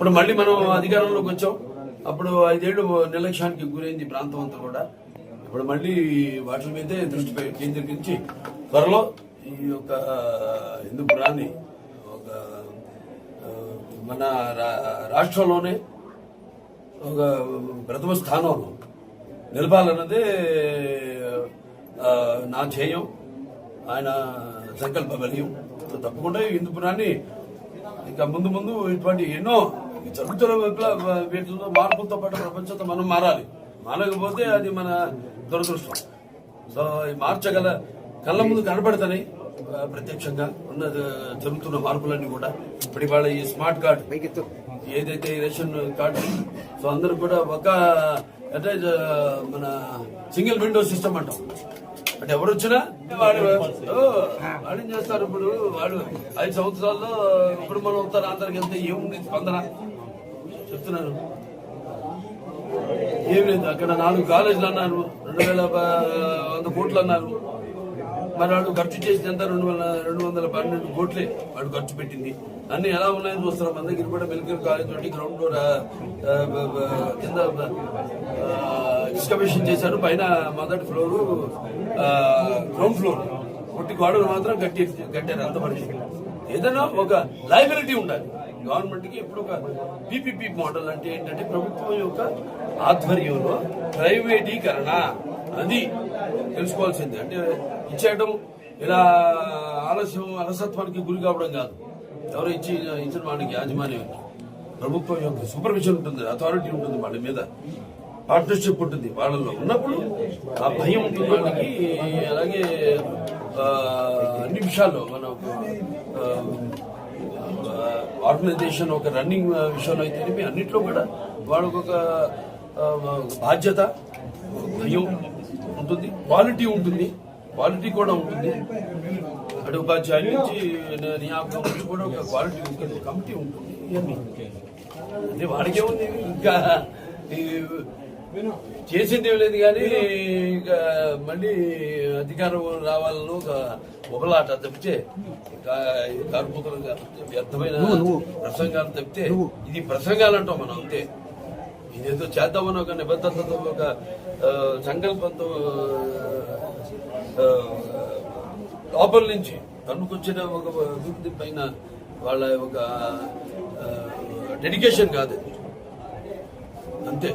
ఇప్పుడు మళ్ళీ మనం అధికారంలోకి వచ్చాం. అప్పుడు ఐదేళ్ళు నిర్లక్ష్యానికి గురైంది ప్రాంతం అంతా కూడా. ఇప్పుడు మళ్ళీ వాటి మీదే దృష్టి కేంద్రీకరించి త్వరలో ఈ యొక్క హిందూపురాన్ని ఒక మన రా- రాష్ట్రంలోనే ఒక ప్రథమ స్థానంలో నిలపాలన్నదే నా ధ్యేయం. ఆయన సంకల్ప బలీయం. తప్పకుండా హిందూ పురాన్ని ఇంకా ముందు ముందు ఇటువంటి ఎన్నో జరుగుతున్న విప్లవ వీటిలో మార్పులతో పాటు ప్రపంచంతో మనం మారాలి. మారకపోతే అది మన దురదృష్టం. సో ఈ మార్చగల కళ్ళ ముందు కనపడతాయి ఆ, ప్రత్యక్షంగా ఉన్న జరుగుతున్న మార్పులన్నీ కూడా. ఇప్పుడు ఇవాళ ఈ స్మార్ట్ కార్డ్ ఏదైతే రేషన్ కార్డు సో అందరూ కూడా ఒక అంటే మన సింగిల్ విండో సిస్టమ్ అంటాం. అంటే ఎవరు వచ్చినా వాడు వాడు ఏం చేస్తారు ఇప్పుడు? వాడు ఐదు సంవత్సరాల్లో ఇప్పుడు మనం ఉత్తరాంధ్రకి వెళ్తే ఏముంది స్పందన? చెప్తున్నారు. ఏం లేదు అక్కడ నాలుగు కాలేజీలు అన్నారు రెండు వేల వంద కోట్లు అన్నారు. మరి వాడు ఖర్చు చేసినంత రెండు వందల రెండు వందల పన్నెండు కోట్లే వాడు ఖర్చు పెట్టింది. అన్ని ఎలా ఉన్నాయని చూస్తారు మన దగ్గర కూడా మెడికల్ కాలేజ్ తోటి గ్రౌండ్ ఫ్లోర్ కింద ఎక్స్కవేషన్ చేశారు. పైన మొదటి ఫ్లోర్ గ్రౌండ్ ఫ్లోర్. కొట్టి గోడలు మాత్రం కట్టి కట్టారు అంత మనిషి ఏదైనా ఒక లైబిలిటీ ఉండాలి. గవర్నమెంట్కి ఎప్పుడు ఒక పీపీపీ మోడల్ అంటే ఏంటంటే ప్రభుత్వం యొక్క ఆధ్వర్యంలో ప్రైవేటీకరణ అది తెలుసుకోవాల్సింది. అంటే ఇచ్చేయడం ఇలా ఆలస్యం అలసత్వానికి గురి కావడం కాదు. ఎవరు ఇచ్చి ఇచ్చిన వాడికి యాజమాన్యం ప్రభుత్వం యొక్క సూపర్విజన్ ఉంటుంది అథారిటీ ఉంటుంది వాళ్ళ మీద. పార్ట్నర్షిప్ ఉంటుంది. వాళ్ళలో ఉన్నప్పుడు ఆ భయం ఉంటుంది వాళ్ళకి అలాగే అన్ని విషయాల్లో మన ఆర్గనైజేషన్ ఒక రన్నింగ్ విషయంలో అయితే అన్నిట్లో కూడా వాళ్ళకు ఒక బాధ్యత భయం ఉంటుంది. క్వాలిటీ ఉంటుంది. క్వాలిటీ కూడా ఉంటుంది. అంటే ఉపాధ్యాయుల నుంచి నియామకం నుంచి కూడా ఒక క్వాలిటీ ఉంటుంది. కమిటీ ఉంటుంది. అంటే వాడికే ఉంది ఇంకా ఈ చేసింది ఏం లేదు కానీ ఇంకా మళ్ళీ అధికారం రావాలని ఒక ఒకలాట తప్పితే కార్మికులు వ్యర్థమైన ప్రసంగాలు తప్పితే ఇది ప్రసంగాలు అంటాం మనం అంతే. ఇదేదో చేద్దామని ఒక నిబద్ధతతో ఒక సంకల్పంతో లోపల నుంచి తన్నుకొచ్చిన ఒక అభివృద్ధి పైన వాళ్ళ ఒక డెడికేషన్ కాదు. అంతే.